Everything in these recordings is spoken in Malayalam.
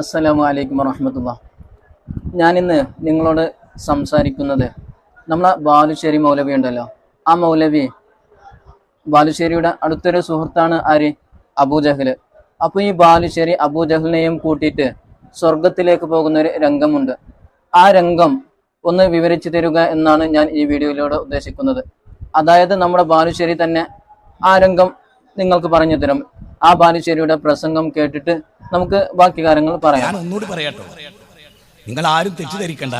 അസ്സലാമു അലൈക്കും വറഹമത്തുള്ള. ഞാനിന്ന് നിങ്ങളോട് സംസാരിക്കുന്നത് നമ്മളെ ബാലുശ്ശേരി മൗലവി ഉണ്ടല്ലോ. ആ മൗലവി ബാലുശ്ശേരിയുടെ അടുത്തൊരു സുഹൃത്താണ് ആര്? അബൂജഹൽ അപ്പോൾ ഈ ബാലുശ്ശേരി അബൂജഹലിനെയും കൂട്ടിയിട്ട് സ്വർഗത്തിലേക്ക് പോകുന്ന ഒരു രംഗമുണ്ട്. ആ രംഗം ഒന്ന് വിവരിച്ചു തരുക എന്നാണ് ഞാൻ ഈ വീഡിയോയിലൂടെ ഉദ്ദേശിക്കുന്നത്. അതായത് നമ്മുടെ ബാലുശ്ശേരി തന്നെ ആ രംഗം നിങ്ങൾക്ക് പറഞ്ഞു തരും. ആ ബാലുശ്ശേരിയുടെ പ്രസംഗം കേട്ടിട്ട് നമുക്ക് ബാക്കി കാര്യങ്ങൾ പറയാം. ഒന്നുകൂടി പറയാട്ടോ. നിങ്ങൾ ആരും തെറ്റിദ്ധരിക്കണ്ട.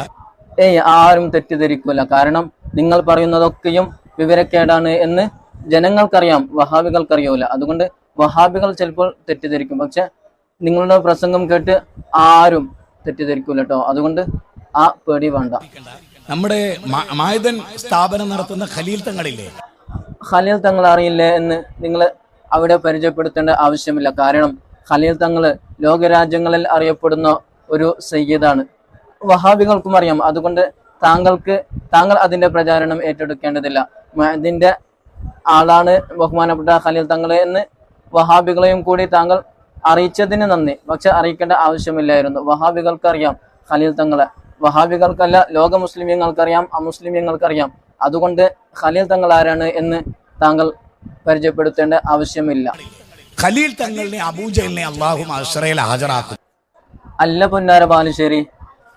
ഏയ് ആരും തെറ്റിദ്ധരിക്കൂല. കാരണം നിങ്ങൾ പറയുന്നതൊക്കെയും വിവരക്കേടാണ് എന്ന് ജനങ്ങൾക്കറിയാം വഹാബികൾക്കറിയൂല. അതുകൊണ്ട് വഹാബികൾ ചിലപ്പോൾ തെറ്റിദ്ധരിക്കും. പക്ഷെ നിങ്ങളുടെ പ്രസംഗം കേട്ട് ആരും തെറ്റിദ്ധരിക്കൂല കേട്ടോ അതുകൊണ്ട് ആ പേടി വേണ്ട. നമ്മുടെ സ്ഥാപനം നടത്തുന്ന ഖലീൽ തങ്ങളില്ലേ? ഖലീൽ തങ്ങൾ അറിയില്ലേ എന്ന് നിങ്ങൾ അവിടെ പരിചയപ്പെടുത്തേണ്ട ആവശ്യമില്ല. കാരണം ഖലീൽ തങ്ങൾ ലോകരാജ്യങ്ങളിൽ അറിയപ്പെടുന്ന ഒരു സയ്യിദാണ്. വഹാബികൾക്കും അറിയാം. അതുകൊണ്ട് താങ്കൾക്ക് താങ്കൾ അതിന്റെ പ്രചാരണം ഏറ്റെടുക്കേണ്ടതില്ല. അതിന്റെ ആളാണ് ബഹുമാനപ്പെട്ട ഖലീൽ തങ്ങൾ എന്ന് വഹാബികളെയും കൂടി താങ്കൾ അറിയിച്ചതിന് നന്ദി. പക്ഷെ അറിയിക്കേണ്ട ആവശ്യമില്ലായിരുന്നു. വഹാബികൾക്ക് അറിയാം ഖലീൽ തങ്ങളെ. വഹാബികൾക്കല്ല ലോക മുസ്ലിമീങ്ങൾക്കറിയാം അമുസ്ലിമീങ്ങൾക്കറിയാം. അതുകൊണ്ട് ഖലീൽ തങ്ങൾ ആരാണ് എന്ന് താങ്കൾ പരിചയപ്പെടുത്തേണ്ട ആവശ്യമില്ല. ഖലീൽ തങ്ങളിനെ അബൂജലിനെ അള്ളാഹു അഷ്റയിൽ ഹാജരാക്കും. അല്ല പൊന്നാര ബാലുശ്ശേരി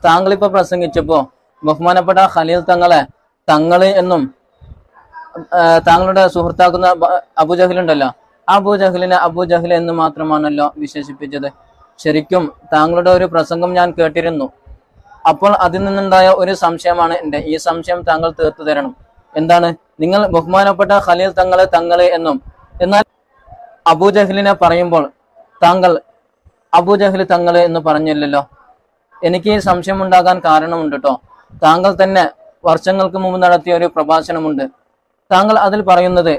താങ്കൾ ഇപ്പൊ പ്രസംഗിച്ചപ്പോ ബഹുമാനപ്പെട്ട ഖലീൽ തങ്ങളെ തങ്ങൾ എന്നും താങ്കളുടെ സുഹൃത്താക്കുന്ന ബ- അബൂജഹൽ ഉണ്ടല്ലോ ആ അബൂജഹലിനെ അബൂജഹൽ എന്ന് മാത്രമാണല്ലോ വിശേഷിപ്പിച്ചത്. ശരിക്കും താങ്കളുടെ ഒരു പ്രസംഗം ഞാൻ കേട്ടിരുന്നു. അപ്പോൾ അതിൽ നിന്നുണ്ടായ ഒരു സംശയമാണ് എന്റെ. ഈ സംശയം താങ്കൾ തീർത്തു തരണം. എന്താണ്? നിങ്ങൾ ബഹുമാനപ്പെട്ട ഖലീൽ തങ്ങളെ തങ്ങളെ എന്നും. എന്നാൽ അബൂജഹലിനെ പറയുമ്പോൾ താങ്കൾ അബൂജഹൽ തങ്ങളെ എന്ന് പറഞ്ഞില്ലല്ലോ. എനിക്ക് ഈ സംശയം ഉണ്ടാകാൻ കാരണമുണ്ട് കേട്ടോ താങ്കൾ തന്നെ വർഷങ്ങൾക്ക് മുമ്പ് നടത്തിയ ഒരു പ്രഭാഷണമുണ്ട്. താങ്കൾ അതിൽ പറയുന്നത്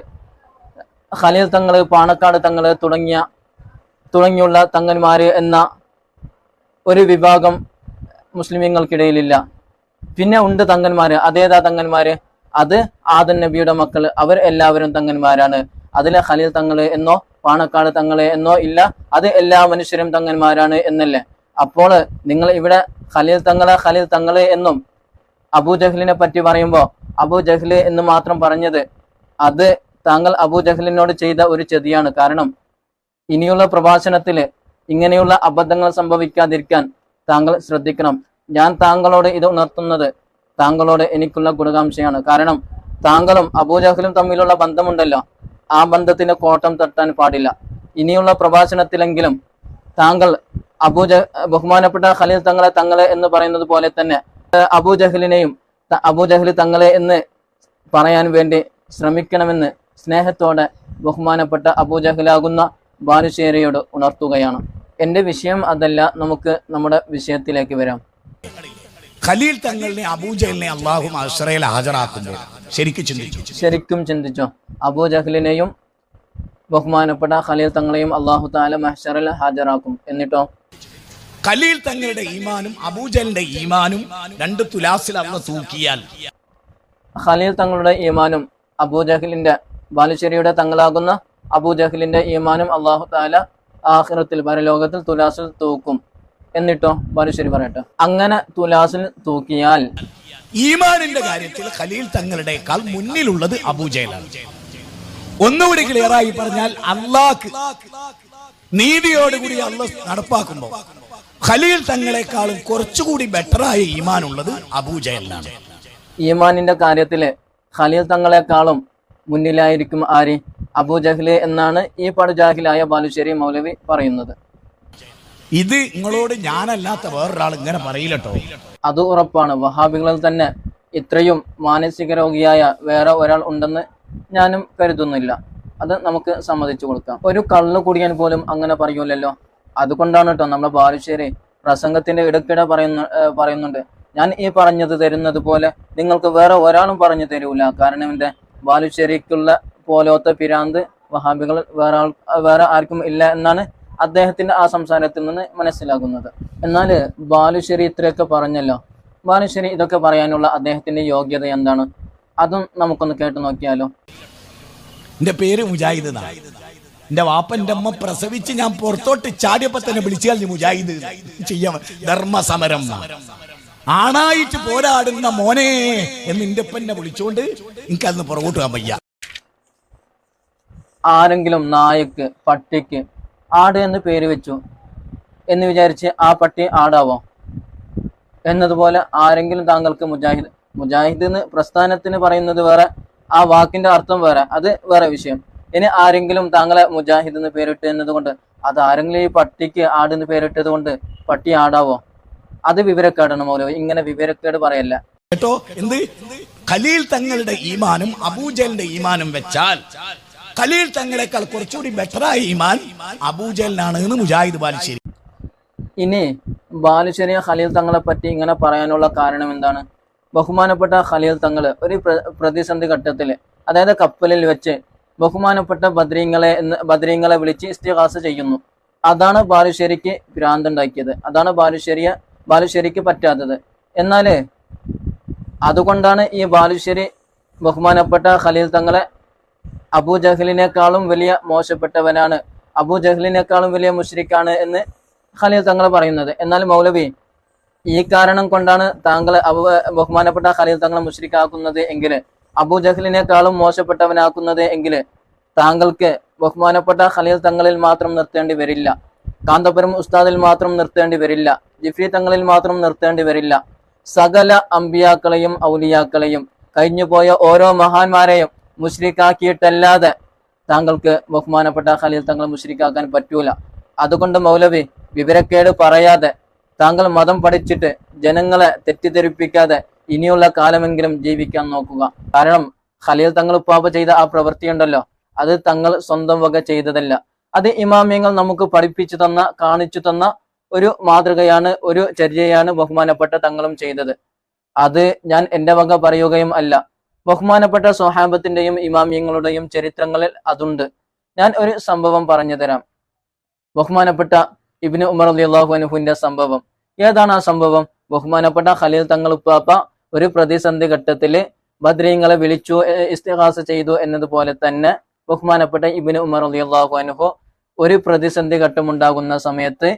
ഖലീൽ തങ്ങൾ പാണക്കാട് തങ്ങൾ തുടങ്ങിയ തുടങ്ങിയുള്ള തങ്ങന്മാര് എന്ന ഒരു വിഭാഗം മുസ്ലിമീങ്ങൾക്കിടയിലില്ല. പിന്നെ ഉണ്ട് തങ്ങന്മാര് അതേതാ തങ്ങന്മാര്? അത് ആദൻ നബിയുടെ മക്കൾ അവർ എല്ലാവരും തങ്ങന്മാരാണ്. അതിലെ ഖലീൽ തങ്ങൾ എന്നോ പാണക്കാട് തങ്ങൾ എന്നോ ഇല്ല അത് എല്ലാ മനുഷ്യരും തങ്ങന്മാരാണ് എന്നല്ലേ? അപ്പോൾ നിങ്ങൾ ഇവിടെ ഖലീൽ തങ്ങളെ ഖലീൽ തങ്ങൾ എന്നും അബൂജഹലിനെ പറ്റി പറയുമ്പോൾ അബൂജഹൽ എന്ന് മാത്രം പറഞ്ഞത് അത് താങ്കൾ അബൂജഹലിനോട് ചെയ്ത ഒരു ചെതിയാണ്. കാരണം ഇനിയുള്ള പ്രഭാഷണത്തിൽ ഇങ്ങനെയുള്ള അബദ്ധങ്ങൾ സംഭവിക്കാതിരിക്കാൻ താങ്കൾ ശ്രദ്ധിക്കണം. ഞാൻ താങ്കളോട് ഇത് ഉണർത്തുന്നത് താങ്കളോട് എനിക്കുള്ള ഗുണകാംക്ഷയാണ്. കാരണം താങ്കളും അബൂജഹലും തമ്മിലുള്ള ബന്ധമുണ്ടല്ലോ. ആ ബന്ധത്തിന് കോട്ടം തട്ടാൻ പാടില്ല. ഇനിയുള്ള പ്രഭാഷണത്തിലെങ്കിലും താങ്കൾ അബൂജ ബഹുമാനപ്പെട്ട ഖലീൽ തങ്ങളെ തങ്ങളെ എന്ന് പറയുന്നത് പോലെ തന്നെ അബൂജഹലിനെയും അബൂജഹൽ തങ്ങളെ എന്ന് പറയാൻ വേണ്ടി ശ്രമിക്കണമെന്ന് സ്നേഹത്തോടെ ബഹുമാനപ്പെട്ട അബൂജഹലാകുന്ന ബാലുശ്ശേരിയോട് ഉണർത്തുകയാണ്. എന്റെ വിഷയം അതല്ല. നമുക്ക് നമ്മുടെ വിഷയത്തിലേക്ക് വരാം. ഖലീൽ തങ്ങളിനെ അബൂജഹലിനെ അള്ളാഹു അസ്രയിൽ ഹാജരാക്കുമ്പോൾ ശരിക്കും ചിന്തിച്ചു. ശരിക്കും ചിന്തിച്ചോ? അബൂജഹലിനെയും ബഹുമാനപ്പെട്ട ഖലീൽ തങ്ങളെയും അള്ളാഹു താല മഹ്ഷറിൽ ഹാജരാക്കും. എന്നിട്ടോ? ഖലീൽ തങ്ങളുടെ ഈമാനും അബൂജലിന്റെ ഈമാനും രണ്ട് തുലാസിൽ അന്ന് തൂക്കിയാൽ ഖലീൽ തങ്ങളുടെ ഈമാനും അബൂജഹലിന്റെ ബാലുശ്ശേരിയുടെ തങ്ങളാകുന്ന അബൂജഹലിന്റെ ഈമാനും അള്ളാഹു താല ആഖിറത്തിൽ പരലോകത്തിൽ തുലാസിൽ തൂക്കും. എന്നിട്ടോ? ബാലുശ്ശേരി പറയട്ടെ. അങ്ങനെ തുലാസിൽ തൂക്കിയാൽ ഈമാനിന്റെ കാര്യത്തിൽ ഖലീൽ തങ്ങളുടെക്കാൾ മുന്നിലുള്ളത് അബൂജയിലാണ് ഒന്നുകൂടി ക്ലിയർ ആയി പറഞ്ഞാൽ അള്ളാഹ് നീതിയോടുകൂടി അള്ള നടപ്പാക്കുമ്പോൾ ഖലീൽ തങ്ങളെക്കാളും കുറച്ചുകൂടി ബെറ്ററായ ഈമാൻ ഉള്ളത് അബൂജയിലാണ് ഈമാനിന്റെ കാര്യത്തിൽ ഖലീൽ തങ്ങളെക്കാളും മുന്നിലായിരിക്കും ആര്? അബൂജഹ്ലി എന്നാണ് ഈ പടുജാഹിലായ ബാലുശ്ശേരി മൗലവി പറയുന്നത്. ഇത് നിങ്ങളോട് ഞാനല്ലാത്ത വേറൊരാൾ ഇങ്ങനെ പറയില്ലട്ടോ അത് ഉറപ്പാണ്. വഹാബികളിൽ തന്നെ ഇത്രയും മാനസിക രോഗിയായ വേറെ ഒരാൾ ഉണ്ടെന്ന് ഞാനും കരുതുന്നില്ല. അത് നമുക്ക് സമ്മതിച്ചു കൊടുക്കാം. ഒരു കള്ളു കുടിയാൻ പോലും അങ്ങനെ പറയൂലല്ലോ. അതുകൊണ്ടാണ് കേട്ടോ നമ്മുടെ ബാലുശ്ശേരി പ്രസംഗത്തിന്റെ ഇടയ്ക്കിടെ പറയുന്ന പറയുന്നുണ്ട്. ഞാൻ ഈ പറഞ്ഞത് തരുന്നത് പോലെ നിങ്ങൾക്ക് വേറെ ഒരാളും പറഞ്ഞു തരൂല. കാരണം എന്റെ ബാലുശ്ശേരിക്കുള്ള പോലത്തെ പിരാന്ത് വഹാബികൾ വേറെ ആൾ വേറെ ആർക്കും ഇല്ല എന്നാണ് അദ്ദേഹത്തിന്റെ ആ സംസാരത്തിൽ നിന്ന് മനസ്സിലാകുന്നത്. എന്നാൽ ബാലുശ്ശേരി ഇത്രയൊക്കെ പറഞ്ഞല്ലോ. ബാലുശ്ശേരി ഇതൊക്കെ പറയാനുള്ള അദ്ദേഹത്തിന്റെ യോഗ്യത എന്താണ്? അതും നമുക്കൊന്ന് കേട്ടു നോക്കിയാലോ. എന്റെ പേര് മുജാഹിദ് എന്റെ വാപ്പന്റെ അമ്മ പ്രസവിച്ച് ഞാൻ പുറത്തോട്ട് ചാടിയപ്പോ തന്നെ വിളിച്ചാൽ മുജാഹിദ്. ചെയ്യാം. ധർമ്മസമരം. ആണായിട്ട് പോരാടുന്ന മോനെ എന്ന് എന്റെ അപ്പനെ വിളിച്ചോണ്ട് എനിക്കതിന് പുറകോട്ട് പോകാൻ വയ്യ. ആരെങ്കിലും നായക്ക് പട്ടിക്ക് ആട് എന്ന് പേര് വെച്ചു എന്ന് വിചാരിച്ച് ആ പട്ടി ആടാവോ? എന്നതുപോലെ ആരെങ്കിലും താങ്കൾക്ക് മുജാഹിദ് മുജാഹിദ് എന്ന് പ്രസ്ഥാനത്തിന് പറയുന്നത് വേറെ ആ വാക്കിന്റെ അർത്ഥം വേറെ അത് വേറെ വിഷയം. ഇനി ആരെങ്കിലും താങ്കളെ മുജാഹിദ് എന്ന് പേരിട്ട് എന്നതുകൊണ്ട് അത് ആരെങ്കിലും ഈ പട്ടിക്ക് ആട് എന്ന് പേരിട്ടത് കൊണ്ട് പട്ടി ആടാവോ? അത് വിവരക്കേടാണ് മൗലവി ഇങ്ങനെ വിവരക്കേട് പറയല്ല. കേട്ടോ? എന്ത്? ഖലീൽ തങ്ങളുടെ ഈമാനും അബൂജലിന്റെ ഈമാനും വെച്ചാൽ ഖലീൽ തങ്ങളെക്കാൾ കുറച്ചുകൂടി ബെറ്ററായ ഈമാൻ അബൂജലിനാണ് എന്ന് മുജാഹിദ് ബാലുശ്ശേരി ഇനി ബാലുശ്ശേരി ഖലീൽ തങ്ങളെ പറ്റി ഇങ്ങനെ പറയാനുള്ള കാരണം എന്താണ്? ബഹുമാനപ്പെട്ട ഖലീൽ തങ്ങൾ ഒരു പ്രതിസന്ധി ഘട്ടത്തിൽ അതായത് കപ്പലിൽ വെച്ച് ബഹുമാനപ്പെട്ട ബദ്രീങ്ങളെ ബദ്രീങ്ങളെ വിളിച്ച് ഇസ്തിഹാസ ചെയ്യുന്നു. അതാണ് ബാലുശ്ശേരിക്ക് ഭ്രാന്തുണ്ടാക്കിയത്. അതാണ് ബാലുശ്ശേരിയെ ബാലുശ്ശേരിക്ക് പറ്റാത്തത്. എന്നാൽ അതുകൊണ്ടാണ് ഈ ബാലുശ്ശേരി ബഹുമാനപ്പെട്ട ഖലീൽ തങ്ങളെ അബൂ ജഹലിനേക്കാളും വലിയ മോശപ്പെട്ടവനാണ്. അബൂ ജഹലിനേക്കാളും വലിയ മുഷ്രിക്കാണ് എന്ന് ഖലീൽ തങ്ങൾ പറയുന്നത്. എന്നാൽ മൗലവി ഈ കാരണം കൊണ്ടാണ് താങ്കൾ ബഹുമാനപ്പെട്ട ഖലീൽ തങ്ങളെ മുഷ്രിക്കാക്കുന്നത് എങ്കിൽ അബൂ ജഹലിനേക്കാളും മോശപ്പെട്ടവനാക്കുന്നത് എങ്കിൽ താങ്കൾക്ക് ബഹുമാനപ്പെട്ട ഖലീൽ തങ്ങളിൽ മാത്രം നിർത്തേണ്ടി വരില്ല. കാന്തപുരം ഉസ്താദിൽ മാത്രം നിർത്തേണ്ടി വരില്ല. ജിഫ്രി തങ്ങളിൽ മാത്രം നിർത്തേണ്ടി വരില്ല. സകല അമ്പിയാക്കളെയും ഔലിയാക്കളെയും കഴിഞ്ഞുപോയ ഓരോ മഹാന്മാരെയും മുഷ്രിക്കാക്കിയിട്ടല്ലാതെ താങ്കൾക്ക് ബഹുമാനപ്പെട്ട ഖലീൽ തങ്ങളെ മുഷ്രിക്കാക്കാൻ പറ്റൂല. അതുകൊണ്ട് മൗലവി വിവരക്കേട് പറയാതെ താങ്കൾ മതം പഠിച്ചിട്ട് ജനങ്ങളെ തെറ്റിദ്ധരിപ്പിക്കാതെ ഇനിയുള്ള കാലമെങ്കിലും ജീവിക്കാൻ നോക്കുക. കാരണം ഖലീൽ തങ്ങൾ ഉപ്പാപ്പ ചെയ്ത ആ പ്രവൃത്തി ഉണ്ടല്ലോ അത് തങ്ങൾ സ്വന്തം വക ചെയ്തതല്ല. അത് ഇമാമ്യങ്ങൾ നമുക്ക് പഠിപ്പിച്ചു തന്ന കാണിച്ചു തന്ന ഒരു മാതൃകയാണ് ഒരു ചര്യയാണ് ബഹുമാനപ്പെട്ട തങ്ങളും ചെയ്തത്. അത് ഞാൻ എന്റെ വക പറയുകയും അല്ല. ബഹുമാനപ്പെട്ട സ്വഹാബത്തിന്റെയും ഇമാമ്യങ്ങളുടെയും ചരിത്രങ്ങളിൽ അതുണ്ട്. ഞാൻ ഒരു സംഭവം പറഞ്ഞു തരാം. ബഹുമാനപ്പെട്ട ഇബിന് ഉമർ അലി അള്ളാഹു അനുഹുവിന്റെ സംഭവം. ഏതാണ് ആ സംഭവം? ബഹുമാനപ്പെട്ട ഖലീൽ തങ്ങൾ ഉപ്പാപ്പ ഒരു പ്രതിസന്ധി ഘട്ടത്തിൽ ബദ്രീങ്ങളെ വിളിച്ചു ഇസ്തിഹാസ ചെയ്തു എന്നതുപോലെ തന്നെ ബഹുമാനപ്പെട്ട ഇബിന് ഉമർ അലി അള്ളാഹു അനുഹു ഒരു പ്രതിസന്ധി ഘട്ടം ഉണ്ടാകുന്ന സമയത്ത്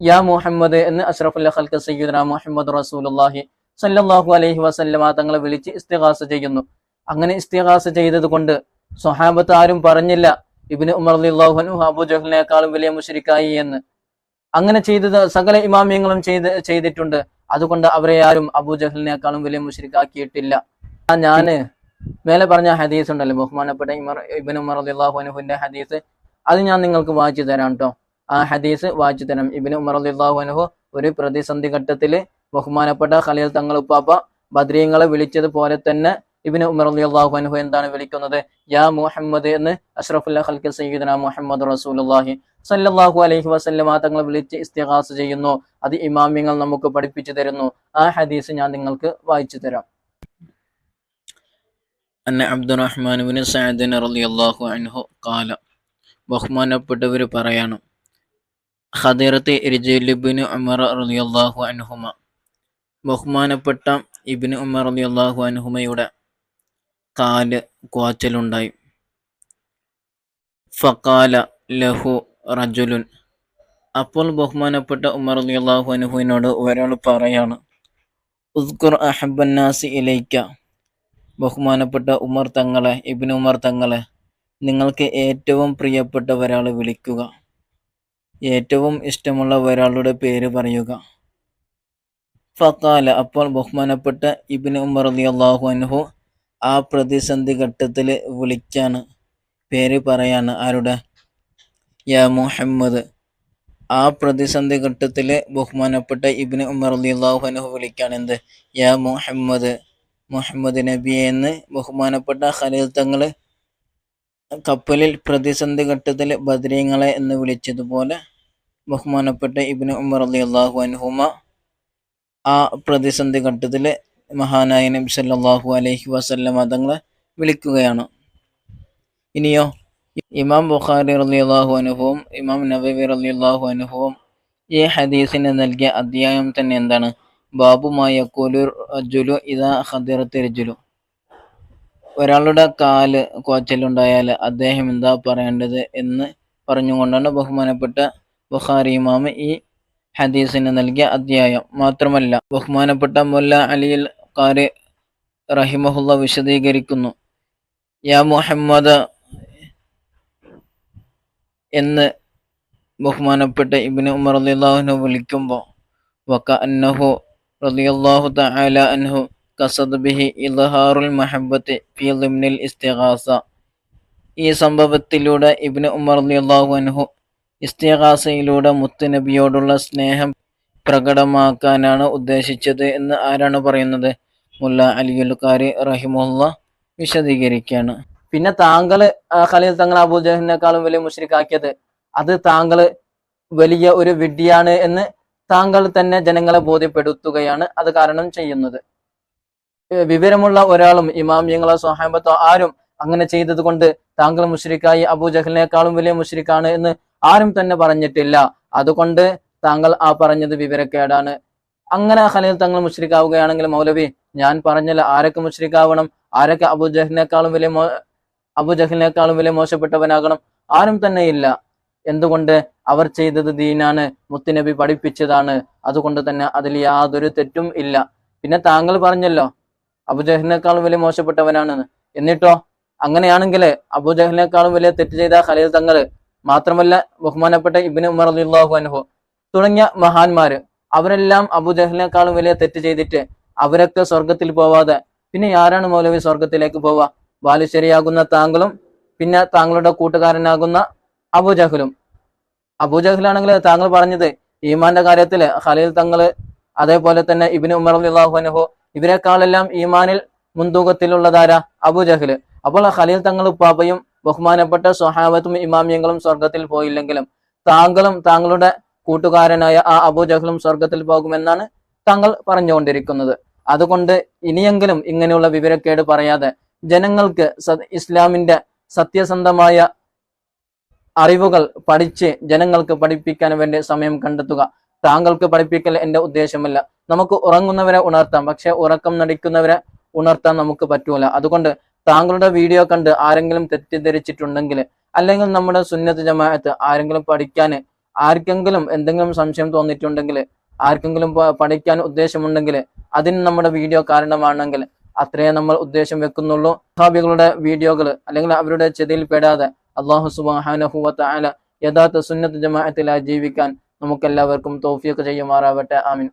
യാ മുഹമ്മദ് എന്ന് അഷ്റഫുല്ല ഖൽക്ക് സയ്യിദ്ന മുഹമ്മദ് റസൂലുള്ളാഹി സല്ലല്ലാഹു അലൈഹി വസല്ലമ തങ്ങളെ വിളിച്ച് ഇസ്തിഹാസ ചെയ്യുന്നു. അങ്ങനെ ഇസ്തിഹാസ ചെയ്തത് കൊണ്ട് സ്വഹാബത്ത് ആരും പറഞ്ഞില്ല ഇബിന് ഉമർ അള്ളാഹുനു അബു ജഹലിനേക്കാളും വലിയ മുഷരിക്കായി എന്ന്. അങ്ങനെ ചെയ്തത് സകല ഇമാമ്യങ്ങളും ചെയ്ത് ചെയ്തിട്ടുണ്ട്. അതുകൊണ്ട് അവരെ ആരും അബു ജഹലിനേക്കാളും വലിയ മുഷരിക്കാക്കിയിട്ടില്ല. ഞാൻ മേലെ പറഞ്ഞ ഹദീസ് ഉണ്ടല്ലോ ബഹുമാനപ്പെട്ട ഇമർ ഇബിൻ ഉമർ അള്ളാഹുനുഹുവിന്റെ ഹദീസ്. അത് ഞാൻ നിങ്ങൾക്ക് വായിച്ചു തരാം കേട്ടോ ആ ഹദീസ് വായിച്ചു തരാം. ഇബിന് ഉമർ അള്ളാഹുനുഹു ഒരു പ്രതിസന്ധി ഘട്ടത്തിൽ ബഹുമാനപ്പെട്ട ഖലീൽ തങ്ങൾ ഉപ്പാപ്പ ബദ്രീങ്ങളെ വിളിച്ചതുപോലെ തന്നെ ഇബിന് ഉമർ അള്ളാഹു അനുഹു എന്താണ് വിളിക്കുന്നത്? യാ മുഹമ്മദ് എന്ന് അഷ്റഫുല്ല ഖൽക്ക് സയ്യിദന മുഹമ്മദ് റസൂലുള്ളാഹി സല്ലല്ലാഹു അലൈഹി വസല്ലമ തങ്ങളെ വിളിച്ച് ഇസ്തിഹാസ് ചെയ്യുന്നു. അത് ഇമാമ്യങ്ങൾ നമുക്ക് പഠിപ്പിച്ചു തരുന്നു. ആ ഹദീസ് ഞാൻ നിങ്ങൾക്ക് വായിച്ചു തരാം. അന്ന അബ്ദുറഹ്മാൻ ബിൻ സഅദ് റളിയല്ലാഹു അൻഹു ഖാല. ബഹുമാനപ്പെട്ടവർ പറയാണ് ഖദീറത്തെ ഇർജിലിബിന് ഉമർ റളിയല്ലാഹു അൻഹുമ. ബഹുമാനപ്പെട്ട ഇബ്നു ഉമർ അലി അള്ളാഹു അൻഹുമയുടെ കാൽ കോച്ചലുണ്ടായി ഫക്കാല ലഹു റജുലുൻ. അപ്പോൾ ബഹുമാനപ്പെട്ട ഉമർ അലി അള്ളാഹു അനുഹുവിനോട് ഒരാൾ പറയാണ് ഉസ്കുർ അഹബന്നാസി ഇലൈക്ക. ബഹുമാനപ്പെട്ട ഉമർ തങ്ങളെ ഇബ്നു ഉമർ തങ്ങളെ നിങ്ങൾക്ക് ഏറ്റവും പ്രിയപ്പെട്ട ഒരാൾ വിളിക്കുക. ഏറ്റവും ഇഷ്ടമുള്ള ഒരാളുടെ പേര് പറയുക. ഫക്കാല അപ്പോൾ ബഹുമാനപ്പെട്ട ഇബിന് ഉമർ റളിയല്ലാഹു അൻഹു ആ പ്രതിസന്ധി ഘട്ടത്തിൽ വിളിക്കാണ്. പേര് പറയാണ് ആരുടെ? യാ മുഹമ്മദ്. ആ പ്രതിസന്ധി ഘട്ടത്തിൽ ബഹുമാനപ്പെട്ട ഇബിന് ഉമർ റളിയല്ലാഹു അൻഹു വിളിക്കാണ് എന്ത്? യാ മുഹമ്മദ്. മുഹമ്മദ് നബിയെ എന്ന് ബഹുമാനപ്പെട്ട ഖലീൽ തങ്ങൾ കപ്പലിൽ പ്രതിസന്ധി ഘട്ടത്തിൽ ബദ്രീങ്ങളെ എന്ന് വിളിച്ചതുപോലെ ബഹുമാനപ്പെട്ട ഇബിന് ഉമർ അലി അള്ളാഹു അൻഹുമ ആ പ്രതിസന്ധി ഘട്ടത്തിൽ മഹാനായ നബി സല്ലല്ലാഹു അലൈഹി വസല്ലം തങ്ങളെ വിളിക്കുകയാണ്. ഇനിയോ ഇമാം ബുഖാരി റളിയല്ലാഹു അൻഹുവും ഇമാം നബവി റളിയല്ലാഹു അൻഹുവും ഈ ഹദീസിന് നൽകിയ അധ്യായം തന്നെ എന്താണ്? ബാബുമായ കുലു അജുലു ഇതാ ഖദിറത്ത് രജുലു ഒരാളുടെ കാൽ കോച്ചലുണ്ടായാൽ അദ്ദേഹം എന്താ പറയേണ്ടത് എന്ന് പറഞ്ഞുകൊണ്ടാണ് ബഹുമാനപ്പെട്ട ബുഖാരി ഇമാമ് ഈ ഹദീസിന് നൽകിയ അധ്യായം മാത്രമല്ല. ബഹുമാനപ്പെട്ട മുല്ല അലിയിൽ ഖാരി റഹിമഹുല്ല വിശദീകരിക്കുന്നു. യാ മുഹമ്മദ് എന്ന് ബഹുമാനപ്പെട്ട ഇബ്നു ഉമർ റളിയല്ലാഹുവിനെ വിളിക്കുമ്പോൾ വക്ക അന്നഹു റളിയല്ലാഹു തആല അൻഹു കസദ് ബിഹി ഇൽഹാറുൽ മഹബത്ത് ഫി ലിംനിൽ ഇസ്തിഗാസ. ഈ സംഭവത്തിലൂടെ ഇബ്നു ഉമർ റളിയല്ലാഹു അൻഹു ഇസ്തിഗാസയിലൂടെ മുത്തുനബിയോടുള്ള സ്നേഹം പ്രകടമാക്കാനാണ് ഉദ്ദേശിച്ചത് എന്ന് ആരാണ് പറയുന്നത്? മുല്ല അലിയുൽ ഖാരി റഹിമുല്ല വിശദീകരിക്കുകയാണ് പിന്നെ താങ്കൾ ഖലീൽ തങ്ങൾ അബൂജഹലിനേക്കാളും വലിയ മുഷ്രിക്കാക്കിയത് അത് താങ്കൾ വലിയ ഒരു വിഡ്ഢിയാണ് എന്ന് താങ്കൾ തന്നെ ജനങ്ങളെ ബോധ്യപ്പെടുത്തുകയാണ് അത് കാരണം ചെയ്യുന്നത്. വിവരമുള്ള ഒരാളും ഇമാമിയങ്ങളോ സ്വഹാബത്തോ ആരും അങ്ങനെ ചെയ്തത് കൊണ്ട് താങ്കൾ മുഷ്രിക്കായി അബൂജഹലിനേക്കാളും വലിയ മുഷ്രിക്കാണ് എന്ന് ആരും തന്നെ പറഞ്ഞിട്ടില്ല. അതുകൊണ്ട് താങ്കൾ ആ പറഞ്ഞത് വിവരക്കേടാണ്. അങ്ങനെ ഖലീൽ തങ്ങൾ മുഷ്രിക്കാവുകയാണെങ്കിൽ മൗലവി ഞാൻ പറഞ്ഞല്ല ആരൊക്കെ മുഷ്രിക്കാവണം ആരൊക്കെ അബുജഹിനേക്കാളും വലിയ മോ അബുജഹിനേക്കാളും വലിയ മോശപ്പെട്ടവനാകണം ആരും തന്നെ ഇല്ല. എന്തുകൊണ്ട് അവർ ചെയ്തത് ദീനാണ് മുത്തുനബി പഠിപ്പിച്ചതാണ്. അതുകൊണ്ട് തന്നെ അതിൽ യാതൊരു തെറ്റും ഇല്ല. പിന്നെ താങ്കൾ പറഞ്ഞല്ലോ അബുജഹലിനേക്കാളും വലിയ മോശപ്പെട്ടവനാണെന്ന്. എന്നിട്ടോ അങ്ങനെയാണെങ്കിൽ അബുജഹിനേക്കാളും വലിയ തെറ്റ് ചെയ്ത ഖലീൽ തങ്ങൾ മാത്രമല്ല ബഹുമാനപ്പെട്ട ഇബിന് ഉമർ അലിള്ളാഹു അൻഹു തുടങ്ങിയ മഹാന്മാര് അവരെല്ലാം അബുജഹലിനേക്കാളും വലിയ തെറ്റ് ചെയ്തിട്ട് അവരൊക്കെ സ്വർഗത്തിൽ പോവാതെ പിന്നെ ആരാണ് മൗലവി സ്വർഗത്തിലേക്ക് പോവാ ബാലുശ്ശേരിയാകുന്ന താങ്കളും പിന്നെ താങ്കളുടെ കൂട്ടുകാരനാകുന്ന അബുജഹലും അബുജഹലാണെങ്കിൽ താങ്കൾ പറഞ്ഞത് ഈമാന്റെ കാര്യത്തിൽ ഖലീൽ തങ്ങൾ അതേപോലെ തന്നെ ഇബിന് ഉമർ അലിള്ളാഹു അൻഹു ഇവരെക്കാളെല്ലാം ഈമാനിൽ മുൻതൂക്കത്തിലുള്ളതാരാ? അബുജഹൽ അപ്പോൾ ഖലീൽ തങ്ങൾ ഉപ്പാപ്പയും ബഹുമാനപ്പെട്ട സ്വഹാബത്തും ഇമാമിയങ്ങളും സ്വർഗത്തിൽ പോയില്ലെങ്കിലും താങ്കളും താങ്കളുടെ കൂട്ടുകാരനായ ആ അബൂജഹലും സ്വർഗത്തിൽ പോകുമെന്നാണ് താങ്കൾ പറഞ്ഞുകൊണ്ടിരിക്കുന്നത്. അതുകൊണ്ട് ഇനിയെങ്കിലും ഇങ്ങനെയുള്ള വിവരക്കേട് പറയാതെ ജനങ്ങൾക്ക് ഇസ്ലാമിന്റെ സത്യസന്ധമായ അറിവുകൾ പഠിച്ച് ജനങ്ങൾക്ക് പഠിപ്പിക്കാൻ വേണ്ടി സമയം കണ്ടെത്തുക. താങ്കൾക്ക് പഠിപ്പിക്കൽ എന്റെ ഉദ്ദേശമല്ല. നമുക്ക് ഉറങ്ങുന്നവരെ ഉണർത്താം. പക്ഷെ ഉറക്കം നടിക്കുന്നവരെ ഉണർത്താൻ നമുക്ക് പറ്റൂല. അതുകൊണ്ട് താങ്കളുടെ വീഡിയോ കണ്ട് ആരെങ്കിലും തെറ്റിദ്ധരിച്ചിട്ടുണ്ടെങ്കിൽ അല്ലെങ്കിൽ നമ്മുടെ സുന്നത്ത് ജമാഅത്ത് ആരെങ്കിലും പഠിക്കാൻ ആർക്കെങ്കിലും എന്തെങ്കിലും സംശയം തോന്നിയിട്ടുണ്ടെങ്കിൽ ആർക്കെങ്കിലും പഠിക്കാൻ ഉദ്ദേശമുണ്ടെങ്കിൽ അതിന് നമ്മുടെ വീഡിയോ കാരണമാണെങ്കിൽ അത്രയേ നമ്മൾ ഉദ്ദേശം വെക്കുന്നുള്ളൂ. സഹാബികളുടെ വീഡിയോകൾ അല്ലെങ്കിൽ അവരുടെ ചെതിയിൽ പെടാതെ അള്ളാഹു സുബാനഹുവത്ത അല യഥാർത്ഥ സുന്നത്ത് ജമാഅത്തിലായി ജീവിക്കാൻ നമുക്കെല്ലാവർക്കും തോഫിയൊക്കെ ചെയ്യുമാറാവട്ടെ. ആമീൻ.